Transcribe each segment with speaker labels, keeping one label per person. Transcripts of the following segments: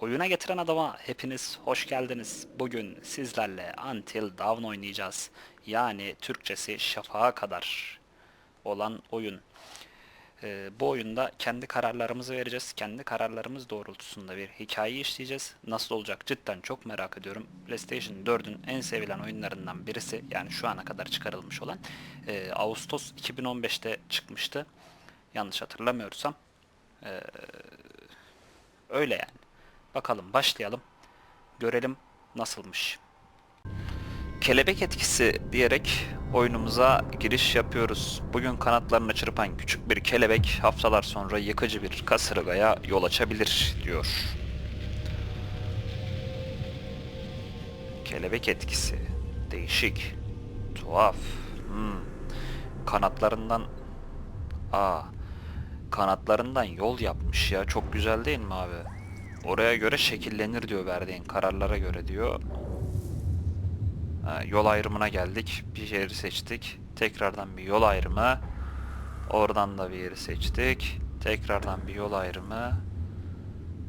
Speaker 1: Oyuna getiren adama hepiniz hoş geldiniz. Bugün sizlerle Until Dawn oynayacağız. Yani Türkçesi şafağa kadar olan oyun. Ee, bu oyunda kendi kararlarımızı vereceğiz. Kendi kararlarımız doğrultusunda bir hikayeyi işleyeceğiz. Nasıl olacak cidden çok merak ediyorum. PlayStation 4'ün en sevilen oyunlarından birisi yani şu ana kadar çıkarılmış olan ee, Ağustos 2015'te çıkmıştı. Yanlış hatırlamıyorsam. Ee, öyle yani. Bakalım başlayalım. Görelim nasılmış. Kelebek etkisi diyerek oyunumuza giriş yapıyoruz. Bugün kanatlarını çırpan küçük bir kelebek haftalar sonra yıkıcı bir kasırgaya yol açabilir diyor. Kelebek etkisi. Değişik. Tuhaf. Hmm. Kanatlarından... Aa. Kanatlarından yol yapmış ya. Çok güzel değil mi abi? Oraya göre şekillenir diyor verdiğin kararlara göre diyor. Ha, yol ayrımına geldik. Bir yeri seçtik. Tekrardan bir yol ayrımı. Oradan da bir yeri seçtik. Tekrardan bir yol ayrımı.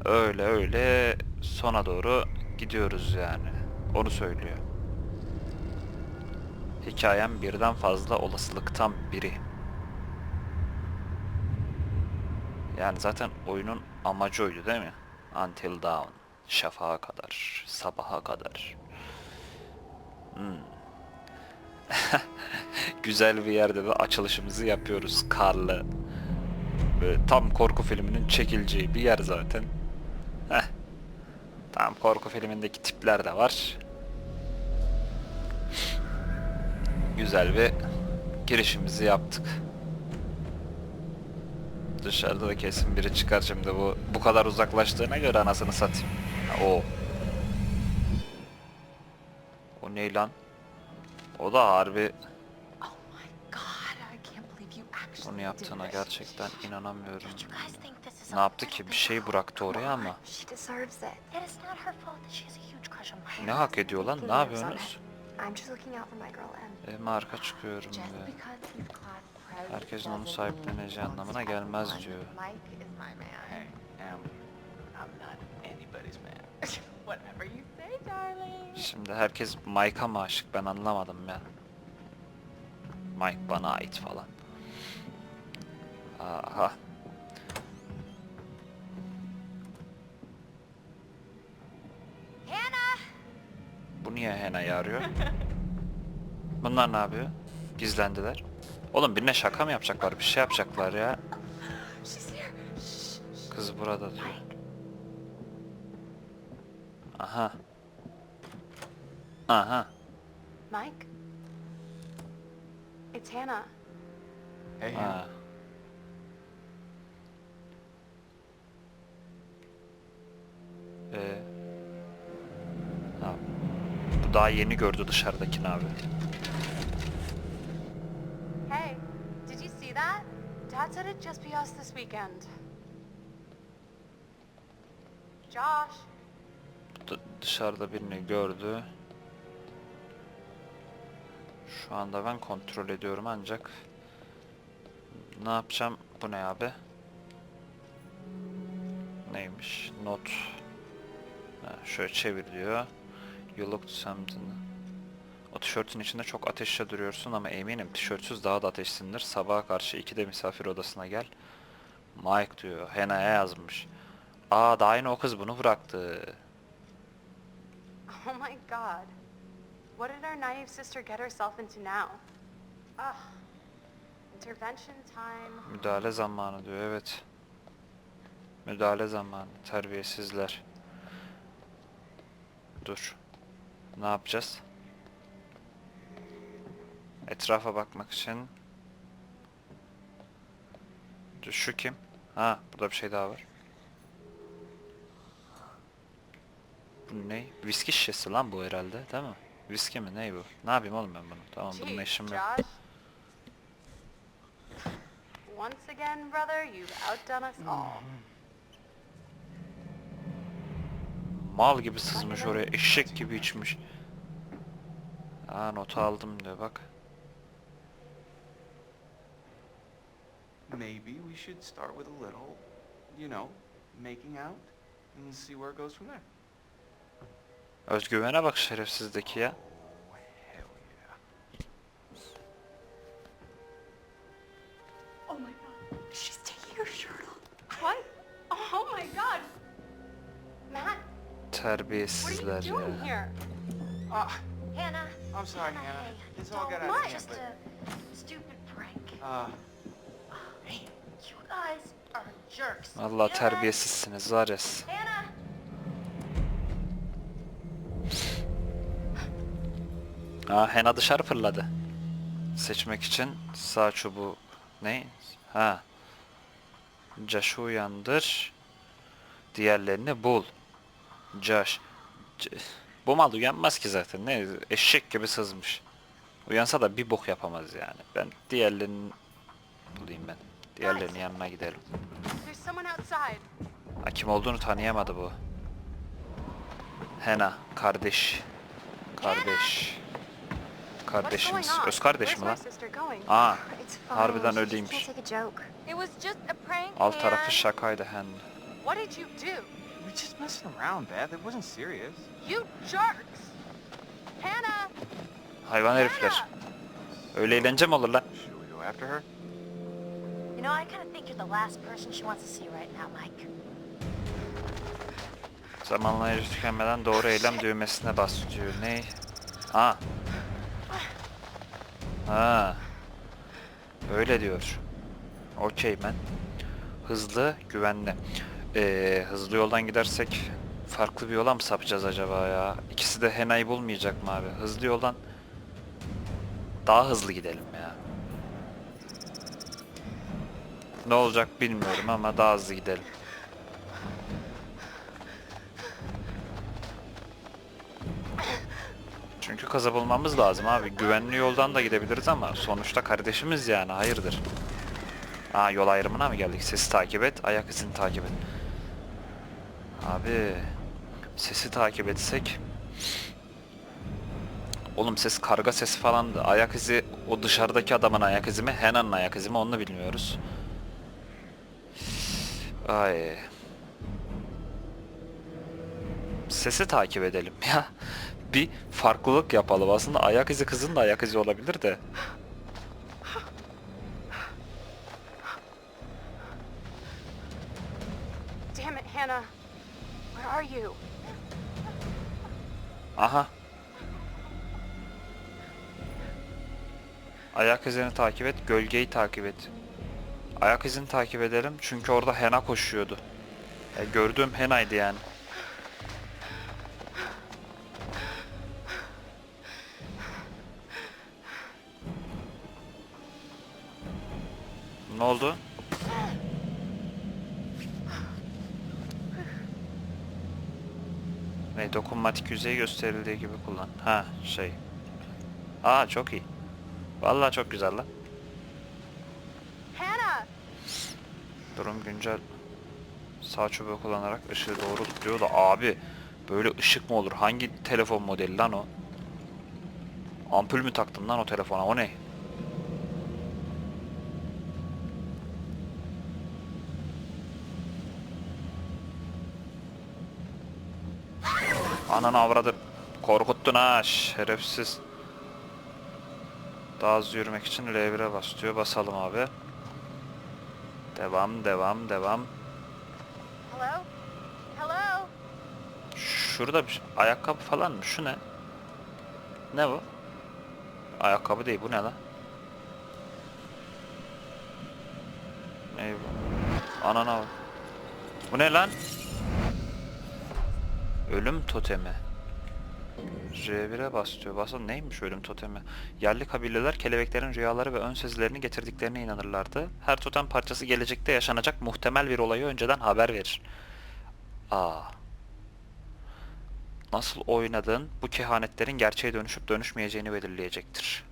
Speaker 1: Öyle öyle sona doğru gidiyoruz yani. Onu söylüyor. Hikayem birden fazla olasılıktan biri. Yani zaten oyunun amacı oydu değil mi? Until dawn. Şafağa kadar. Sabaha kadar. Hmm. Güzel bir yerde de açılışımızı yapıyoruz. Karlı. Böyle tam korku filminin çekileceği bir yer zaten. Heh. Tam korku filmindeki tipler de var. Güzel bir girişimizi yaptık. Dışarıda da kesin biri çıkar şimdi bu bu kadar uzaklaştığına göre anasını satayım. Ha, o. O ne lan? O da harbi
Speaker 2: Oh actually
Speaker 1: bunu yaptığına gerçekten inanamıyorum. Ne yaptı ki? Bir şey bıraktı oraya ama. Ne hak ediyor lan? Ne yapıyorsunuz? Evime arka çıkıyorum be. Herkesin onu sahipleneceği anlamına gelmez diyor.
Speaker 2: Mike is my man.
Speaker 3: Amber, I'm not anybody's man. Whatever you say, darling.
Speaker 1: Şimdi herkes Mike'a mı aşık ben anlamadım ya. Mike bana ait falan. Aha. Bu niye Hena'yı arıyor? Bunlar ne yapıyor? Gizlendiler. Oğlum birine şaka mı yapacaklar? Bir şey yapacaklar ya. Kız burada diyor. Aha. Aha.
Speaker 4: Mike? It's Hannah.
Speaker 3: Hey,
Speaker 1: Ha. Ee, ha. Bu daha yeni gördü dışarıdakini abi.
Speaker 4: Hey, did you see that? Dad said it'd just be us this weekend. Josh,
Speaker 1: D- dışarıda birini gördü. Şu anda ben kontrol ediyorum ancak ne yapacağım? Bu ne abi? Neymiş? Not. Ha, şöyle çevir diyor. You looked something. O tişörtün içinde çok ateşe duruyorsun ama eminim tişörtsüz daha da ateşsindir. Sabaha karşı ikide misafir odasına gel. Mike diyor. Hena'ya yazmış. Aa daha yeni o kız bunu bıraktı.
Speaker 4: oh my god. What did our naive sister get herself into now? Ugh. Intervention time.
Speaker 1: Müdahale zamanı diyor evet. Müdahale zamanı. Terbiyesizler. Dur. Ne yapacağız? Etrafa bakmak için. Şu kim? Ha, burada bir şey daha var. Bu ne? Viski şişesi lan bu herhalde, değil mi? Viski mi? Ne bu? Ne yapayım oğlum ben bunu? Tamam bununla işim yok.
Speaker 4: Once again, brother, you've outdone us all.
Speaker 1: Mal gibi sızmış oraya. Eşek gibi içmiş. Aa notu aldım diyor bak.
Speaker 3: Maybe we should start with a little, you know, making out. and see where it goes from there.
Speaker 1: Özgüvene bak şerefsizdeki ya.
Speaker 3: Oh, hell yeah.
Speaker 4: Oh my god. She's taking her shirt off. What? Oh my god. Matt, what are you
Speaker 1: Terbiyesizler ya.
Speaker 4: doing here?
Speaker 3: Ah,
Speaker 2: Hannah.
Speaker 3: I'm sorry,
Speaker 2: Hannah,
Speaker 3: Hannah.
Speaker 2: hey,
Speaker 3: This all got out of
Speaker 2: mind,
Speaker 3: hand,
Speaker 2: Just
Speaker 3: but-
Speaker 2: a stupid prank.
Speaker 3: uh,
Speaker 2: You guys are that?
Speaker 1: terbiyesizsiniz var ya. Aa Hena dışarı fırladı. Seçmek için sağ çubuğu ne? Ha. Josh'u uyandır. Diğerlerini bul. Josh. C- Bu mal uyanmaz ki zaten. Ne? Eşek gibi sızmış. Uyansa da bir bok yapamaz yani. Ben diğerlerini bulayım ben. Diğerlerinin yanına gidelim.
Speaker 4: Someone outside.
Speaker 1: Ha, kim olduğunu tanıyamadı bu. Hena. Kardeş. Kardeş. Kardeşimiz. Öz kardeş mi lan? Aa. Harbiden öyleymiş.
Speaker 2: can't take a joke.
Speaker 5: It was just a prank.
Speaker 1: Alt tarafı şakaydı Hen.
Speaker 4: What did you do?
Speaker 3: we're just messing around, Beth. It wasn't serious.
Speaker 4: You jerks! Hannah!
Speaker 1: Hayvan herifler. Öyle eğlence mi olur lan?
Speaker 3: Should we go after her?
Speaker 2: You know, I kind of the last person she wants to see right now, Mike.
Speaker 1: Zamanlayıcı tükenmeden doğru eylem düğmesine bas diyor. Ne? Ha. Ha. Öyle diyor. Okey ben. Hızlı, güvenli. Ee, hızlı yoldan gidersek farklı bir yola mı sapacağız acaba ya? İkisi de Hena'yı bulmayacak mı abi? Hızlı yoldan daha hızlı gidelim ya. Ne olacak bilmiyorum ama daha hızlı gidelim. Çünkü kaza bulmamız lazım abi. Güvenli yoldan da gidebiliriz ama sonuçta kardeşimiz yani hayırdır. Aa yol ayrımına mı geldik? Sesi takip et, ayak izini takip et. Abi sesi takip etsek Oğlum ses karga sesi falandı. Ayak izi o dışarıdaki adamın ayak izi mi? Hena'nın ayak izi mi? Onu bilmiyoruz. Ay. Sesi takip edelim ya. Bir farklılık yapalım. Aslında ayak izi kızın da ayak izi olabilir de.
Speaker 4: Damn it, Hannah. Where are you?
Speaker 1: Aha. Ayak izini takip et, gölgeyi takip et. Ayak izini takip edelim çünkü orada Hena koşuyordu. E, gördüğüm Hena'ydı yani. Ne oldu? Ne dokunmatik yüzey gösterildiği gibi kullan. Ha şey. Aa çok iyi. Vallahi çok güzel lan.
Speaker 4: Hannah!
Speaker 1: Durum güncel. Sağ çubuğu kullanarak ışığı doğru tutuyor da abi böyle ışık mı olur? Hangi telefon modeli lan o? Ampul mü taktın lan o telefona? O ne? Ananı avradı. Korkuttun ha şerefsiz. Daha hızlı yürümek için L1'e bas diyor. Basalım abi. Devam, devam, devam.
Speaker 4: Hello? Hello?
Speaker 1: Şurada bir şey- ayakkabı falan mı? Şu ne? Ne bu? Ayakkabı değil. Bu ne lan? Ne bu? Anana bak. Bu ne lan? Ölüm totemi. R1'e bas diyor. Neymiş ölüm totemi? Yerli kabileler kelebeklerin rüyaları ve ön sezilerini getirdiklerine inanırlardı. Her totem parçası gelecekte yaşanacak muhtemel bir olayı önceden haber verir. Aa. Nasıl oynadığın bu kehanetlerin gerçeğe dönüşüp dönüşmeyeceğini belirleyecektir.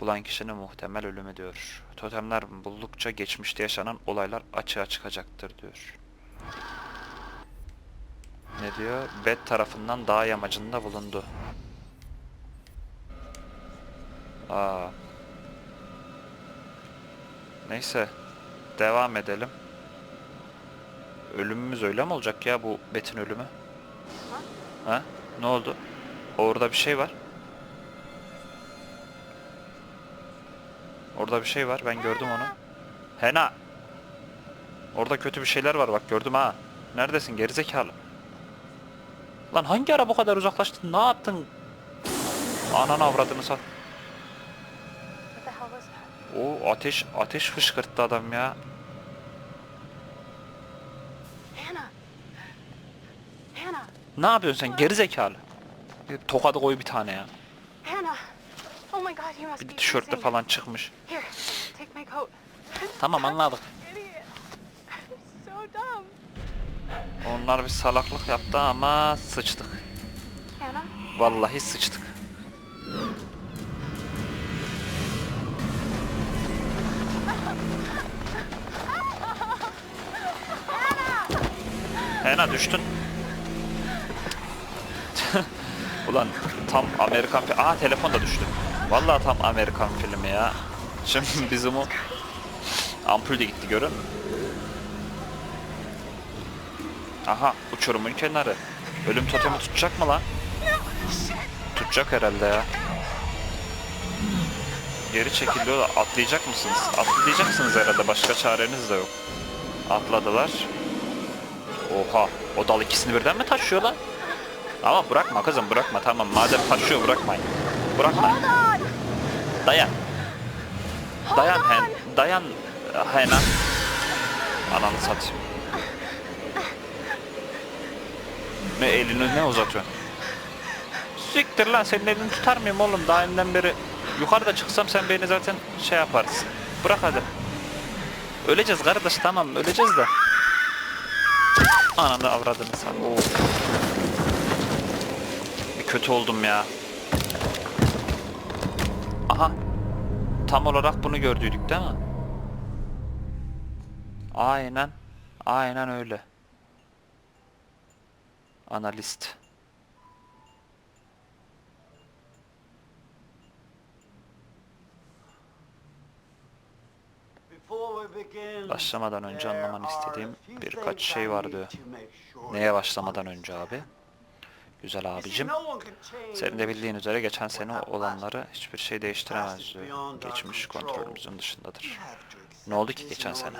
Speaker 1: Bulan kişinin muhtemel ölümü diyor. Totemler buldukça geçmişte yaşanan olaylar açığa çıkacaktır diyor. Ne diyor? Bet tarafından dağ yamacında bulundu. Aa. Neyse. Devam edelim. ölümümüz öyle mi olacak ya bu Betin ölümü? Ha? Ne oldu? Orada bir şey var. Orada bir şey var. Ben gördüm onu. Hena. Orada kötü bir şeyler var bak gördüm ha. Neredesin gerizekalı? Lan hangi ara bu kadar uzaklaştın? Ne yaptın? Ananı avradını sat. O ateş ateş fışkırttı adam ya.
Speaker 4: Hannah! Hannah!
Speaker 1: Ne yapıyorsun sen gerizekalı? Bir Tokadı koy bir tane ya.
Speaker 4: Hannah! Oh my god, you must
Speaker 1: Bir
Speaker 4: be
Speaker 1: tişörtle falan çıkmış.
Speaker 4: Here, take my coat.
Speaker 1: Tamam anladık.
Speaker 4: Idiot. I'm so dumb.
Speaker 1: Onlar bir salaklık yaptı ama sıçtık. Vallahi sıçtık. Hena düştün. Ulan tam Amerikan fi- Aa telefon da düştü. Vallahi tam Amerikan filmi ya. Şimdi bizim o ampul de gitti görün. Aha uçurumun kenarı. Ölüm totemi tutacak mı lan? Tutacak herhalde ya. Geri çekiliyor da atlayacak mısınız? Atlayacaksınız herhalde başka çareniz de yok. Atladılar. Oha o dal ikisini birden mi taşıyor lan? Ama bırakma kızım bırakma tamam madem taşıyor bırakmayın. Bırakmayın. Dayan. Dayan hen. Dayan hena. Ananı satayım. Ne elini ne uzatıyorsun? Siktir lan senin elini tutar mıyım oğlum daha önden beri yukarıda çıksam sen beni zaten şey yaparsın. Bırak hadi. Öleceğiz kardeş tamam öleceğiz de. Ananı avradını sen. Of. Bir kötü oldum ya. Aha. Tam olarak bunu gördüydük değil mi? Aynen. Aynen öyle. Analist.
Speaker 5: Başlamadan önce anlaman istediğim birkaç şey vardı. Neye başlamadan önce abi?
Speaker 1: Güzel abicim. Senin de bildiğin üzere geçen sene olanları hiçbir şey değiştiremez. Geçmiş kontrolümüzün dışındadır. Ne oldu ki geçen sene?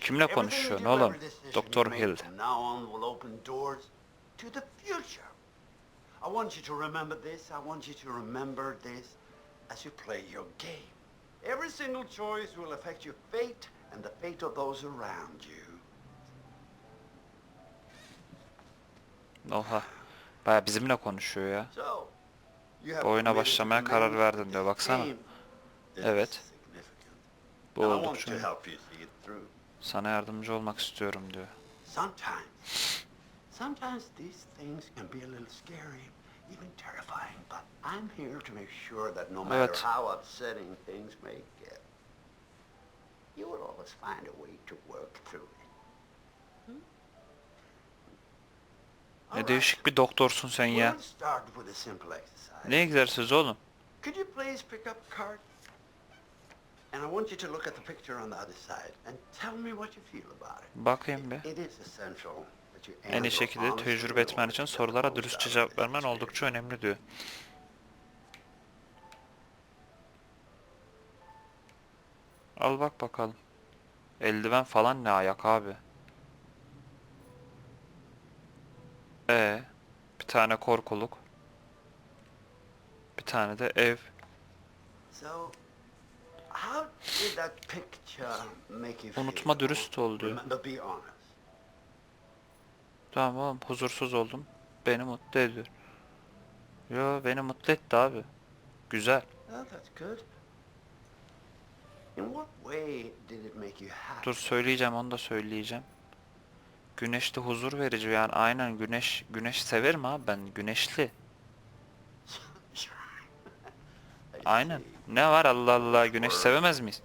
Speaker 5: Kimle konuşuyorsun oğlum? Doktor Hill. I want you to remember this. I want you to remember this as you play your game. Every single choice will affect your fate and the fate of those around you.
Speaker 1: Oha. Baya bizimle konuşuyor ya.
Speaker 5: Have
Speaker 1: Oyuna başlamaya karar verdin
Speaker 5: in
Speaker 1: diyor, baksana. Evet.
Speaker 5: İt through.
Speaker 1: sana yardımcı olmak istiyorum diyor.
Speaker 5: Sometimes, sometimes these things can be a little scary, even terrifying, but I'm here to make sure that no matter
Speaker 1: Evet.
Speaker 5: how upsetting things may get, you will always find a way to work through it. Hmm?
Speaker 1: Ne değişik bir doktorsun sen ya. Ne egzersizi oğlum?
Speaker 5: Could you please pick up card? And I want you to look at the picture on the other side and tell me what you feel about it.
Speaker 1: Bakayım bir.
Speaker 5: It is essential
Speaker 1: En iyi şekilde tecrübe etmen için sorulara dürüstçe cevap vermen oldukça önemli diyor. Al bak bakalım. Eldiven falan ne ayak abi? Ee, bir tane korkuluk. Bir tane de ev.
Speaker 5: So, how did that picture make you feel?
Speaker 1: Unutma dürüst ol diyor.
Speaker 5: Remember, be honest.
Speaker 1: Tamam oğlum huzursuz oldum. Beni mutlu ediyor. Yo beni mutlu etti abi. Güzel.
Speaker 5: Well, that's good. In what way did it make you happy?
Speaker 1: Dur söyleyeceğim onu da söyleyeceğim. Güneşli huzur verici yani aynen güneş güneş severim abi ben güneşli.
Speaker 5: I
Speaker 1: Aynen. Ne var Allah Allah güneş sevemez miyiz?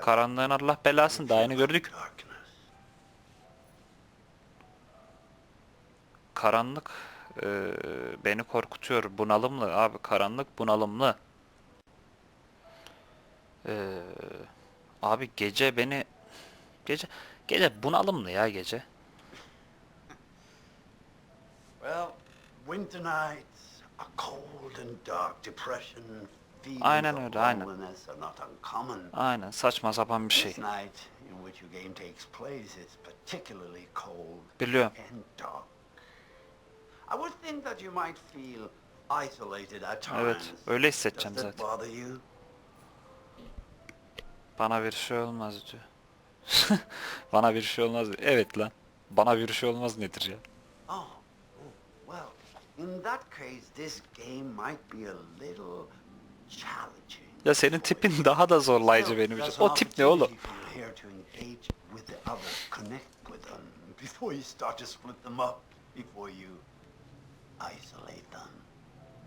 Speaker 1: Karanlığın Allah belasını daha yeni gördük. Karanlık eee, beni korkutuyor. Bunalımlı abi karanlık bunalımlı. Ee, abi gece beni gece gece bunalımlı ya gece.
Speaker 5: Well, winter nights,
Speaker 1: Aynen öyle, aynen. Aynen saçma sapan bir şey. Biliyorum.
Speaker 5: and dark. I would think that you might feel isolated at times.
Speaker 1: Evet, öyle hissedeceğim zaten. Bana bir şey olmaz diyor. Bana bir şey olmaz diyor. Evet lan. Bana bir şey olmaz nedir ya?
Speaker 5: Oh, in that case, this game might be a little challenging.
Speaker 1: Ya senin tipin daha da zorlayıcı benim için. O tip ne oğlum?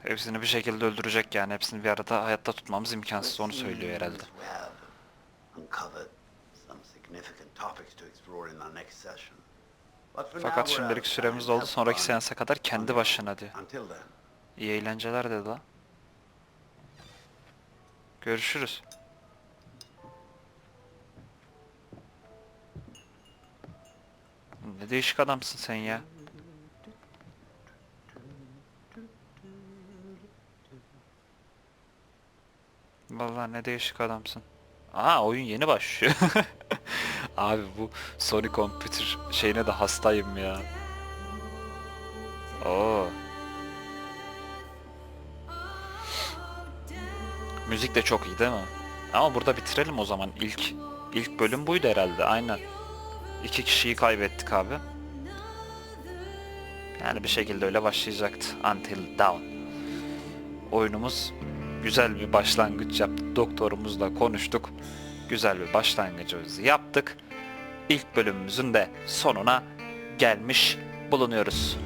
Speaker 1: Hepsini bir şekilde öldürecek yani. Hepsini bir arada hayatta tutmamız imkansız. Onu söylüyor herhalde.
Speaker 5: uncovered some significant topics to explore in our next session.
Speaker 1: Fakat şimdilik süremiz doldu. Sonraki seansa kadar kendi başına diyor. İyi eğlenceler dedi lan. Görüşürüz. Ne değişik adamsın sen ya. Vallahi ne değişik adamsın. Aa oyun yeni başlıyor. Abi bu Sony Computer şeyine de hastayım ya. Oo. Müzik de çok iyi değil mi? Ama burada bitirelim o zaman. İlk ilk bölüm buydu herhalde. Aynen. İki kişiyi kaybettik abi. Yani bir şekilde öyle başlayacaktı. Until Dawn. Oyunumuz güzel bir başlangıç yaptı. Doktorumuzla konuştuk. Güzel bir başlangıcımızı yaptık. İlk bölümümüzün de sonuna gelmiş bulunuyoruz.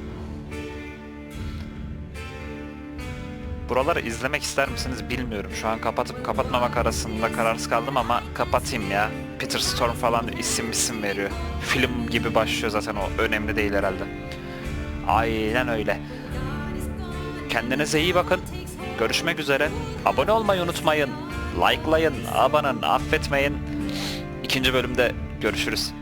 Speaker 1: Buraları izlemek ister misiniz bilmiyorum. Şu an kapatıp kapatmamak arasında kararsız kaldım ama kapatayım ya. Peter Storm falan isim isim veriyor. Film gibi başlıyor zaten o. Önemli değil herhalde. Aynen öyle. Kendinize iyi bakın. Görüşmek üzere. Abone olmayı unutmayın. Likelayın, abanın, affetmeyin. İkinci bölümde görüşürüz.